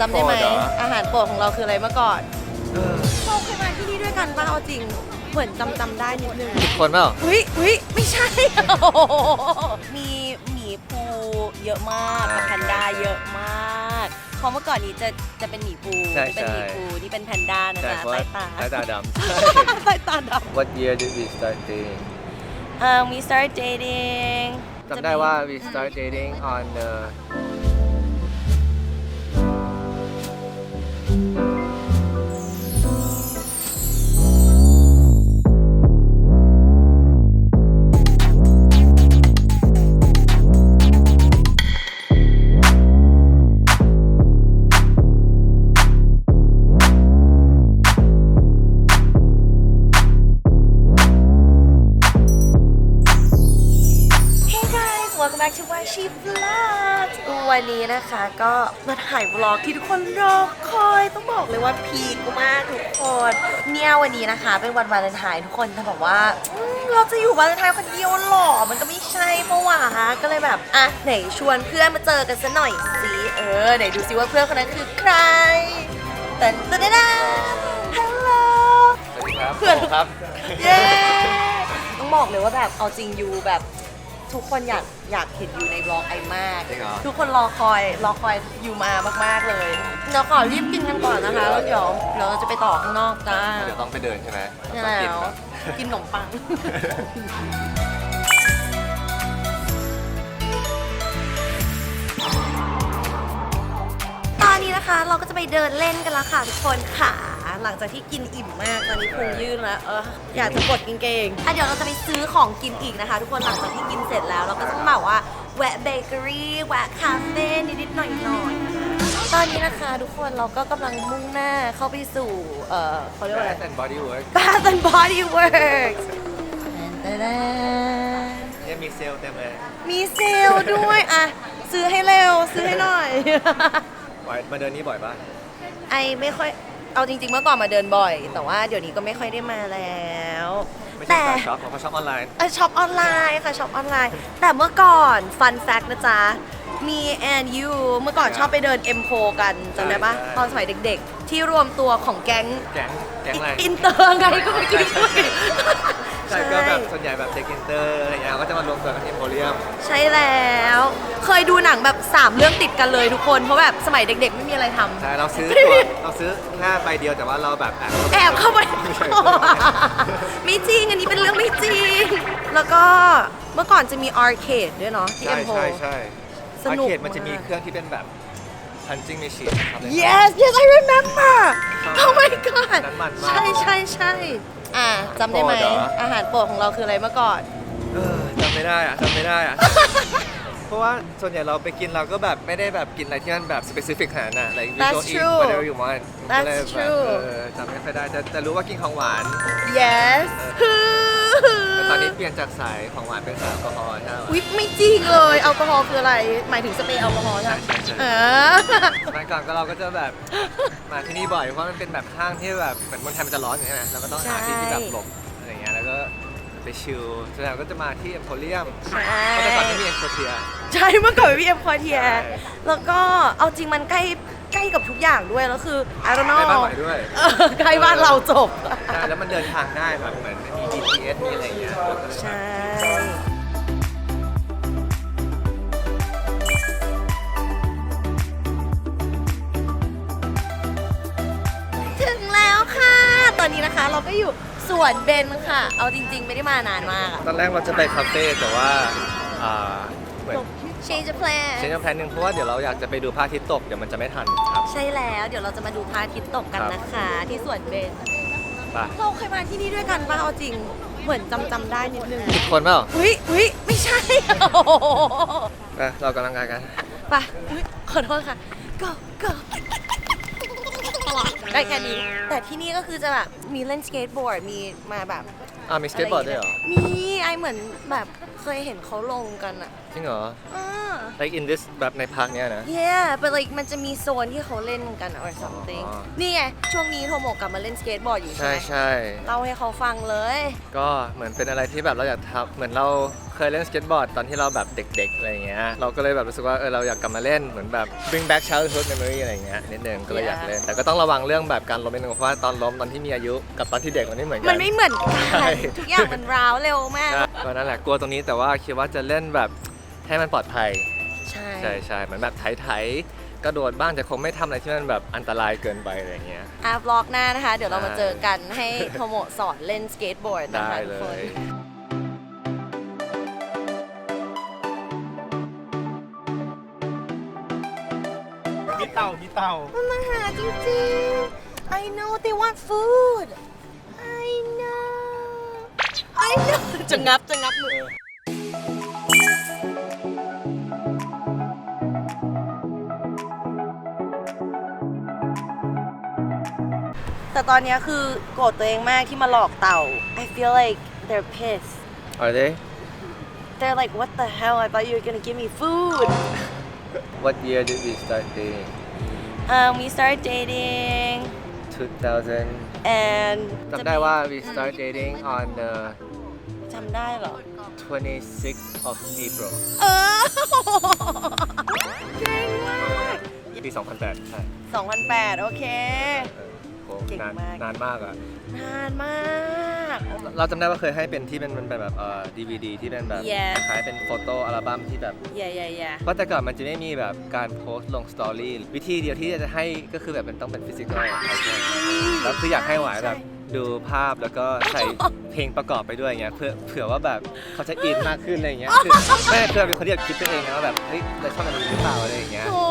จำได้ไหมโปรดเหรออาหารโปรดของเราคืออะไรเมื่อก่อนเราเคยมาที่นี่ด้วยกันป่ะเอาจริง เหมือนจำจำได้นิดนึงผิดคนเปล่าเฮ้ยเฮ้ยไม่ใช่โอ้โหมีหมีภูเยอะมากกับแพนด้าเยอะมากเพราะเมื่อก่อนนี้จะจะเป็นหมีภูใช่นี่เป็นหมีใช่ภูนี่เป็นแพนด้านะใช่จ๊ะเพราะใต้ว่าตาสายตาดำใต้ตาด What year did we start dating ำ um we start dating จำได้ว่า we start dating on the back to Washi Vlog วันนี้นะคะก็มาถ่ายวล็อกที่ทุกคนรอคอยต้องบอกเลยว่าพีคมากทุกคนเนี่ยวันนี้นะคะ เป็นวันวาเลนไทน์ทุกคนจะบอกว่าเราจะอยู่วาเลนไทน์คนเดียวหรอมันก็ไม่ใช่ปะวะก็เลยแบบอะไหนชวนเพื่อนมาเจอกันซะหน่อยสิเออไหนดูซิว่าเพื่อนคนนั้นคือใครเต้นเต้นเต้ฮัลโหลเพื่อนครับเย้ต้องบอกเลยว่าแบบเอาจริงยูแบบ ทุกคนอยากอยากเห็นอยู่ในบล็อกไอมาก จริงเหรอ ทุกคนรอคอยรอคอยอยู่มามากๆเลยเดี๋ยวขอรีบกินกันก่อนนะคะแล้วเดี๋ยวเดี๋ยวเราจะไปต่อข้างนอกจ้าเดี๋ยวต้องไปเดินใช่ไหมใช่ต้องกินแล้วแบบกินขนมปัง ตอนนี้นะคะเราก็จะไปเดินเล่นกันละค่ะทุกคนค่ะ หลังจากที่กินอิ่มมากตอนนี้พุงยื่นแล้วเอออยากจะกดกินเกงอะเดี๋ยวเราจะไปซื้อของกินอีกนะคะ ทุกคนหลังจากที่กินเสร็จแล้ว เราก็ต้องแบบว่าแวะเบเกอรี่แวะคาเฟ่นิดๆหน่อยๆตอนนี้นะคะ ทุกคนเราก็กำลังมุ่งหน้าเข้าไปสู่เออเขาเรียกว่าอะไร Bath and Body Work Bath and Body Works เนี่ยมีเซลล์เต็มเลยมีเซลล์ด้วยอะซื้อให้เร็วซื้อให้หน่อย บ่อยมาเดินนี้บ่อยปะไอไม่ค่อย เอาจริง ๆ เมื่อก่อนมาเดินบ่อย แต่ว่าเดี๋ยวนี้ก็ไม่ค่อยได้มาแล้ว ไม่ใช่แต่ สายช็อปของเขาช็อปออนไลน์ เออช็อปออนไลน์ค่ะช็อปออนไลน์ แต่เมื่อก่อนฟันแฟกนะจ๊ะมีแอนยูเมื่อก่อนชอบไปเดินเอ็มโพกันจำได้ปะใช่ ตอนสมัยเด็กๆ ที่รวมตัวของแก๊งแก๊งแก๊งอะไรอินเตอร์ไงก็ไม่คิดด้วย ใช่ก็แบบส่วนใหญ่แบบเด็กอินเตอร์อะไรเงี้ยก็จะมารวมตัวกันที่โพเลียม ใช่แล้ว เคยดูหนังแบบ3เรื่องติดกันเลยทุกคน เพราะแบบสมัยเด็ก ๆ ไม่มีอะไรทำ ใช่ เราซื้อตัวเราซื้อแค่ใบเดียวแต่ว่าเราแบบแอบแอบเข้าไปไม่ใช่ไม่จริง อันนี้เป็นเรื่องไม่จริง แล้วก็เมื่อก่อนจะมีอาร์เคดด้วยเนาะที่ใช่เอ็มโพใช่ใช่สนุกอาร์เคดมันจะมีมากเครื่องที่เป็นแบบ punching machine ครับ yes yes I remember ชอบ oh my god นั้นมันมากใช่ใช่ใช่ อะจำได้ไหมโปรดเหรออาหารโปรดของเราคืออะไรเมื่อก่อน เออจำไม่ได้อะจำไม่ได้อะ เพราะว่าส่วนใหญ่เราไปกินเราก็แบบไม่ได้แบบกินอะไรที่มันแบบ specific ขนาดนั้นอะ like we That's don't eat true whatever you want That's ก็เลยแบบ true เออจำไม่ค่อยได้แต่แต่รู้ว่ากินของหวาน yes แต่ตอนนี้เปลี่ยนจากสายของหวานเป็นสายแอลกอฮอล์ใช่ไหม อุ๊ยไม่จริงเลย แอลกอฮอล์คืออะไร หมายถึงสเปรย์แอลกอฮอล์ใช่ไหมใช่ใช่ใช่เออ สมัยก่อนก็เราก็จะแบบมาที่นี่บ่อยเพราะมันเป็นแบบห้างที่แบบเหมือนเมืองไทยมันจะร้อนอยู่ใช่ไหมเราก็ต้องหาที่ที่แบบหลบ ไปชิลส่วนใหญ่ก็จะมาที่เอ็มโพเรียมใช่ เพราะแต่ก่อนไม่มีเอ็มโพเทีย ใช่เมื่อก่อนพี่เอ็มคอเทีย ใช่ แล้วก็เอาจริงมันใกล้ใกล้กับทุกอย่างด้วย แล้วคือ I don't ใน know บ้านใหม่ด้วยเออใกล้บ้านเราจบ ใช่แล้วมันเดินทางได้แบบเหมือนมี BTS มีอะไรอย่างเงี้ยเราก็เลยใช่ ถึงแล้วค่ะ ตอนนี้นะคะเราก็อยู่ สวนเบนค่ะ เอาจริง ๆ ไม่ได้มานานมากอะ ตอนแรกเราจะไปคาเฟ่แต่ว่าอ่าเหมือน change the plan เชนจ์แพลนหนึ่งเพราะว่าเดี๋ยวเราอยากจะไปดูพระอาทิตย์ตกเดี๋ยวมันจะไม่ทันครับ ใช่แล้วเดี๋ยวเราจะมาดูพระอาทิตย์ตกกันนะคะ ที่สวนเบนไปเราเคยมาที่นี่ด้วยกันป่ะเอาจริง เหมือนจำจำได้นิดนึงผิดคนเปล่าเฮ้ยเฮ้ยไม่ใช่ไปเรากำลังกายกัน ไปอุ๊ยขอโทษค่ะ go go ได้แค่นี้ แต่ที่นี่ก็คือจะแบบมีเล่นสเกตบอร์ดมีมาแบบอ่ามีสเก็ตบอร์ดด้วยเหรอ มีไอเหมือนแบบเคยเห็นเขาลงกันอะจริงเหรอ อ่า like in this แบบในพาร์คเนี้ยนะ yeah but like มันจะมีโซนที่เขาเล่นกันอะ or something อ๋อ นี่ไงช่วงนี้โทโมกลับมาเล่นสเกตบอร์ดอยู่ใช่ใช่ไหมใช่ เล่าให้เขาฟังเลย ก็เหมือนเป็นอะไรที่แบบเราอยากทำเหมือนเรา เคยเล่นสเก็ตบอร์ดตอนที่เราแบบเด็กๆอะไรอย่างเงี้ยเราก็เลยแบบรู้สึกว่าเออเราอยากกลับมาเล่นเหมือนแบบ bring back childhood memory อะไรอย่างเงี้ยนิดนึงก็เลยอยากเล่น แต่ก็ต้องระวังเรื่องแบบการล้มนิดนึงเพราะว่าตอนล้มตอนที่มีอายุกับตอนที่เด็กมันไม่เหมือนกั มันไม่เหมือนกัใช่นทุกอย่างมันร้าวเร็วมากใช่ก็นั่นแหละกลัวตรงนี้แต่ว่าคิดว่าจะเล่นแบบให้มันปลอดภัย ใช่ ใช่ใช่เหมือนแบบไถๆกระโดดบ้างแต่คงไม่ทำอะไรที่มันแบบอันตรายเกินไปอะไรอย่างเงี้ยอาบล็อกหน้านะคะ เดี๋ยวเรามาได้เจอกันให้โทโมะสอนเล่นสเก็ตบอร์ดนะได้คะเลทุกคน ย เต่ามีเต่า มันมาหาจริงๆ I know they want food I know I know จะงับจะงับมือแต่ตอนเนี้ยคือโกรธตัวเองมากที่มาหลอกเต่า I feel like they're pissed Are they They're like what the hell I thought you were gonna give me food What year did we start dating um we started dating 2000 and จำได้ว่า we start dating on the จำได้เหรอ 26th of April เออเก่งมาก ปี 2008 ใช่ 2008 โอเค เออโห เก่งนานมาก นานมากอะนานมาก เราจำได้ว่าเคยให้เป็นที่เป็นมันเป็นแบบเอ่อ DVD ที่เป็นแบบ Yes คล้ายๆเป็นโฟโต้อัลบั้มที่แบบ อย่าอย่าอย่าเพราะแต่ก่อนมันจะไม่มีแบบการโพสต์ลงสตอรี่วิธีเดียวที่จะให้ก็คือแบบมันต้องเป็นฟิสิกอลแล้วคืออยากให้หวายแบบดูภาพแล้วก็ใส่เพลงประกอบไปด้วยอย่างเงี้ยเพื่อเผื่อว่าแบบเขาจะอินมากขึ้นอะไรอย่างเงี้ยคือไม่คือเราเป็นคนที่แบบคิดไปเองนะว่าแบบเฮ้ยเราชอบมันนี้หรือเปล่าอะไรอย่างเงี้ย โอ้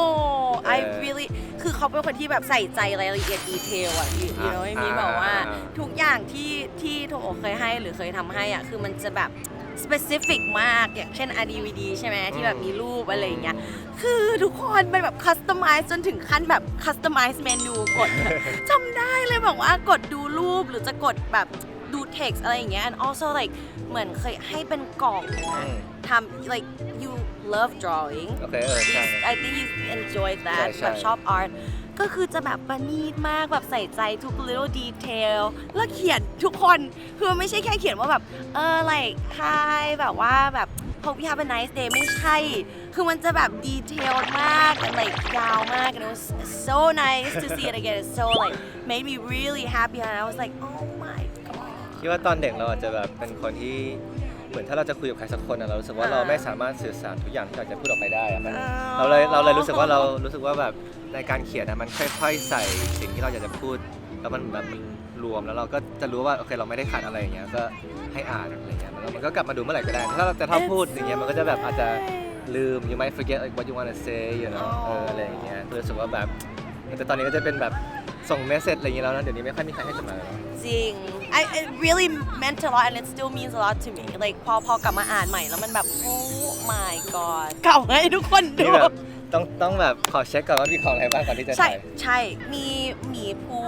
I เออ really คือเขาเป็นคนที่แบบใส่ใจรายละเอียดดีเทลอะ you you know what I mean อ่าแบบว่าอ่า ทุกอย่างที่ที่โทโอเคยให้หรือเคยทำให้อะคือมันจะแบบ specific มากอย่างเช่น RDVD ใช่ไหมที่แบบมีรูปอะไรอย่างเงี้ย คือทุกคนมันแบบ customize จนถึงขั้นแบบ customize เมนูกด จำได้เลยบอกว่ากดดูรูปหรือจะกดแบบดู text อะไรอย่างเงี้ย and also like เหมือนเคยให้เป็นกล่อง อืม ทำ like you love drawing โอเคเออใช่ I think you enjoy that ใช่ใช่ แบบชอบ art ก็คือจะแบบประณีตมากแบบใส่ใจทุก little detail แล้วเขียนทุกคนคือไม่ใช่แค่เขียนว่าแบบ เออ like hi แบบว่าแบบ hope you have a nice day ไม่ใช่ คือมันจะแบบ detailed มาก and like ยาวมาก and it was so nice to see it again it's so like made me really happy and I was like oh my god คิดว่าตอนเด็กเราอาจจะแบบเป็นคนที่ เหมือนถ้าเราจะคุยกับใครสักคนอะเรารู้สึกว่าอ่าเราไม่สามารถสื่อสารทุกอย่างที่เราจะพูดออกไปได้อะมันอ๋อเราเลยเราเลยรู้สึกว่าเรารู้สึกว่าแบบในการเขียนอะมันค่อย ๆ ใส่สิ่งที่เราอยากจะพูด แล้วมันแบบมันรวมแล้วเราก็จะรู้ว่าโอเคเราไม่ได้ขาดอะไรอย่างเงี้ยก็ให้อ่านอะไรเงี้ยแล้วมันก็กลับมาดูเมื่อไหร่ก็ได้ ถ้าเราจะถ้าพูดอย่างเงี้ยมันก็จะแบบอาจจะลืม you might forget like what you want to say you know เอออะไรอย่างเงี้ยรู้สึกว่าแบบแต่ตอนนี้ก็จะเป็นแบบ ส่งเมสเซจอะไรอย่างเงี้ยแล้วนะเดี๋ยวนี้ไม่ค่อยมีใครให้จดหมายแล้ว จริง I it really meant a lot and it still means a lot to me like พอพอกลับมาอ่านใหม่แล้วมันแบบ oh my god เก่าให้ทุกคนดู นี่แบบต้องต้องแบบขอเช็คก่อนว่ามีของอะไรบ้างก่อนที่จะใช่ถ่าย ใช่มีหมีภู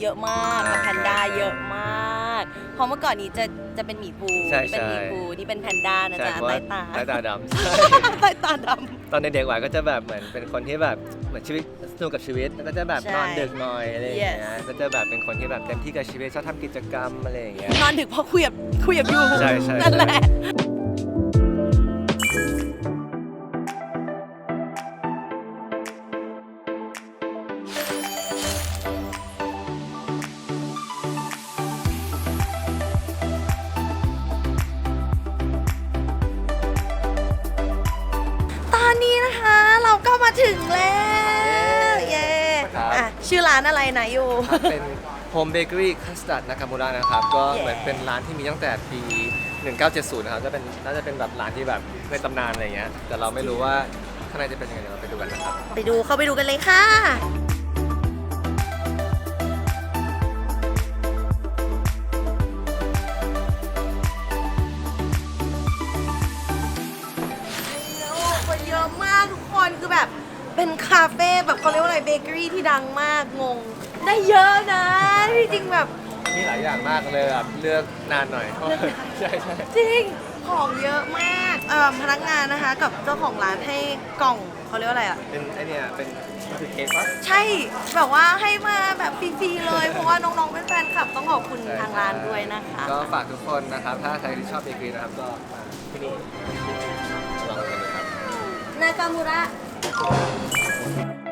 เยอะมากกับอ่าแพนด้าใช่เยอะมากเพราะเมื่อก่อนนี้จะจะเป็นหมีภูใช่นี่เป็นหมีใช่ ภูนี่เป็นแพนด้านะใช่จ๊ะเพราะใต้ว่าตาใต้ตาดำใช่ ใต้ตาดตอนเด็กๆหวายก็จะแบบเหมือนเป็นคนที่แบบ เหมือนชีวิตสนุกกับชีวิตแล้วก็จะแบบใช่นอนดึกหน่อยอะไรอย่างเงี้ย Yes ก็จะแบบเป็นคนที่แบบเต็มที่กับชีวิตชอบทำกิจกรรมอะไรอย่างเงี้ยำนอนดึกเพราะคุยกับคุยกับยูใช่ใช่ นั่นแหละ ร้านอะไรนะยู ครับเป็น Home Bakery Custard นากามูระนะครับ ก็ Yeah เหมือนเป็นร้านที่มีตั้งแต่ปี 1970 นะครับจะเป็นน่าจะเป็นแบบร้านที่แบบในตำนานอะไรเงี้ย แต่เราไม่รู้ว่าข้างในจะเป็นยังไงเดี๋ยวเราไปดูกันนะครับ ไปดูเข้าไปดูกันเลยค่ะ เป็นคาเฟ่แบบเขาเรียกว่าอะไรเบเกอรี่ที่ดังมากงง ได้เยอะนะที่จริงแบบมีหลายอย่างมากเลยแบบเลือกนานหน่อย ใช่ใช่จริงของเยอะมากเอ่อพนักงานนะคะ กับเจ้าของร้านให้กล่องเขาเรียกว่าอะไรอะ เป็นไอเนี่ยเป็นมันคือเค้กปะ ใช่แบบว่าให้มาแบบฟรีๆเลย เพราะว่าน้องๆเป็นแฟนคลับต้องขอบคุณทางร้านด้วยนะคะ ก็ฝากทุกคนนะครับ ถ้าใครที่ชอบเบเกอรี่นะครับก็ที่นี่ลองกันดูครับ นากามูระ Thank you.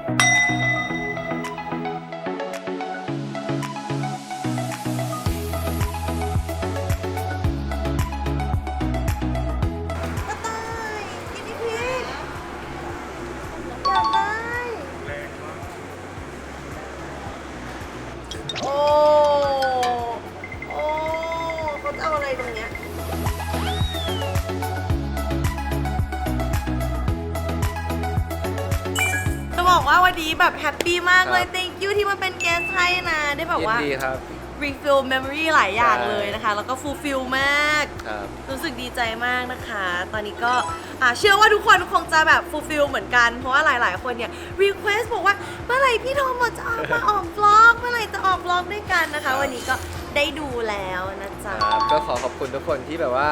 แบบแฮปปี้มากเลย ครับ thank you ที่มาเป็นแกสให้นะ ได้แบบยินว่า ดีครับ refill memory หลายอย่างใช่เลยนะคะ แล้วก็ fulfill มาก ครับ รู้สึกดีใจมากนะคะ ตอนนี้ก็อ่าเชื่อว่าทุกคนคงจะแบบ fulfill เหมือนกัน เพราะว่าหลายๆ คนเนี่ย request บอกว่าเมื่อไหร่พี่โทมัสจะออกมา ออก vlog เมื่อไหร่จะออก vlog ด้วยกันนะคะ วันนี้ก็ได้ดูแล้วนะจ๊ะ ครับก็ขอขอบคุณทุกคนที่แบบว่า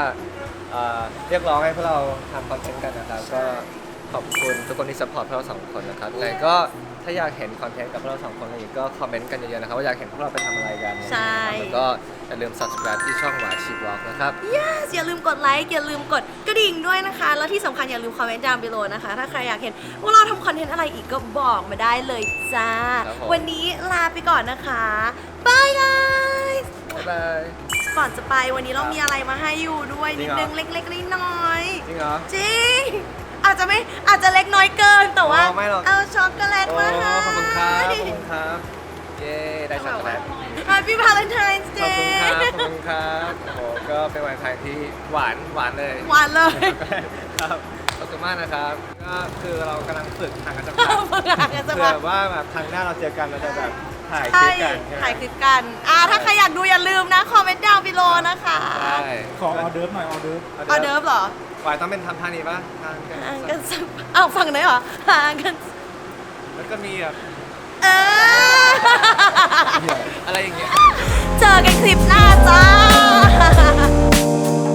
เอ่อเรียกร้องให้พวกเราทำคอนเทนต์กันนะครับ ก็ขอบคุณทุกคนที่สปอร์ตพวกเราสองคนนะครับยังไงก็ถ้าอยากเห็นคอนเทนต์กับพวกเราสองคนอะไรอีกก็คอมเมนต์กันเยอะๆนะครับว่าอยากเห็นพวกเราไปทำอะไรกันใช่ แล้วก็อย่าลืม subscribe ที่ช่องหวาชีบล็อกนะครับ yes อย่าลืมกดไลค์อย่าลืมกดกระดิ่งด้วยนะคะ แล้วที่สำคัญอย่าลืมคอมเมนต์ down below นะคะ ถ้าใครอยากเห็นพวกเราทำคอนเทนต์อะไรอีกก็บอกมาได้เลยจ้า ครับผม วันนี้ลาไปก่อนนะคะ bye guys บ๊ายบาย ก่อนจะไปวันนี้เรามีอะไรมาให้อยู่ด้วยจรินิงดเหรอ นึงเล็กๆน้อยจริงเหรอ ๆจริง อาจจะไม่อาจจะเล็กน้อยเกินแต่ว่า อ๋อไม่หรอก เอาช็อกโกแลตโอ้มาให้ขอบคุณครับ ขอบคุณครับ เย้ ได้ช็อกโกแลต Happy Valentine's ขอบคุณ Day ครับ ขอบคุณครับโอ้โหก็เป็นวันไทยที่หวานหวานเลย หวานเลยครับ ขอบคุณมากนะครับ ก็คือเรากำลังฝึกทางกันจังหวะเพื่อกันจะเผื่มาอว่าแบบครั้งหน้าเราเจอกันเราจะแบบถ่ายคใช่ลิปกันใช่ไหมถ่ายคลิปกันอ่าถ้าใครอยากดูอย่าลืมนะ คอมเมนต์ดาวน์ below นะคะ ใช่ขอออเดิร์ฟหน่อยออเดิร์ฟ ออเดิร์ฟเหรอ หวานต้องเป็นทำท่านี้ปะทางกันห่างกันสักอ้าวฟังไหนเหรอห่างกันแล้วก็มีแบบเออ อะไรอย่างเงี้ย เจอกันคลิปหน้าจ้า